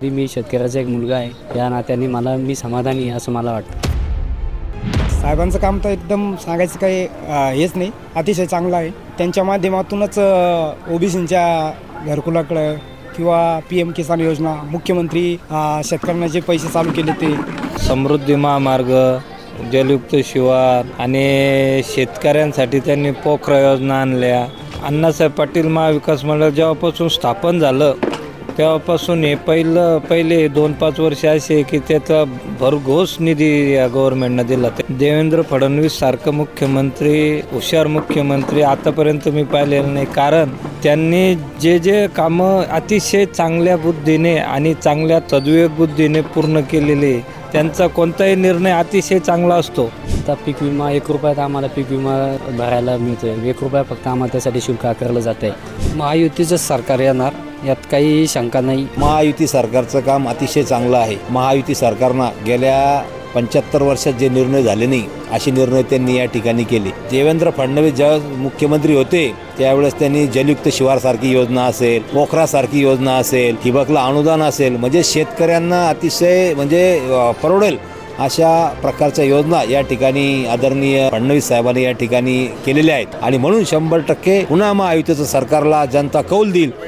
तरी मी शेतकऱ्याचा एक मुलगा आहे. या नात्याने मला मी समाधानी आहे असं मला वाटतं. साहेबांचं काम तर एकदम सांगायचं काही हेच नाही. अतिशय चांगलं आहे. त्यांच्या माध्यमातूनच ओबीसींच्या घरकुलाकडं किंवा पी एम किसान योजना मुख्यमंत्री शेतकऱ्यांना जे पैसे चालू केले ते. समृद्धी महामार्ग जलयुक्त शिवार आणि शेतकऱ्यांसाठी त्यांनी पोखरा योजना आणल्या. अण्णासाहेब पाटील महाविकास मंडळ जेव्हापासून स्थापन झालं तेव्हापासून हे पहिलं पहिले दोन पाच वर्ष असे की त्याचा भरघोस निधी या गव्हर्नमेंटनं दिला. देवेंद्र फडणवीस सारखं मुख्यमंत्री हुशार मुख्यमंत्री आतापर्यंत मी पाहिलेलं नाही. कारण त्यांनी जे जे कामं अतिशय चांगल्या बुद्धीने आणि चांगल्या तद्विवेक बुद्धीने पूर्ण केलेले त्यांचा कोणताही निर्णय अतिशय चांगला असतो. आता पीक विमा एक रुपयात आम्हाला पीक विमा भरायला मिळतोय. एक रुपया फक्त आम्हाला त्यासाठी शुल्क आकारलं जात आहे महायुतीचं सरकार येणार. यात काही शंका नाही. महायुती सरकारचं काम अतिशय चांगलं आहे. महायुती सरकारनं गेल्या पंच्याहत्तर वर्षात जे निर्णय झाले नाही असे निर्णय त्यांनी या ठिकाणी केले. देवेंद्र फडणवीस ज्या मुख्यमंत्री होते त्यावेळेस त्यांनी जलयुक्त शिवारसारखी योजना असेल पोखरासारखी योजना असेल ठिबकला अनुदान असेल म्हणजे शेतकऱ्यांना अतिशय म्हणजे परवडेल अशा प्रकारच्या योजना या ठिकाणी आदरणीय फडणवीस साहेबांनी या ठिकाणी केलेल्या आहेत. आणि म्हणून शंभर टक्के पुन्हा महायुतीचं सरकारला जनता कौल देईल.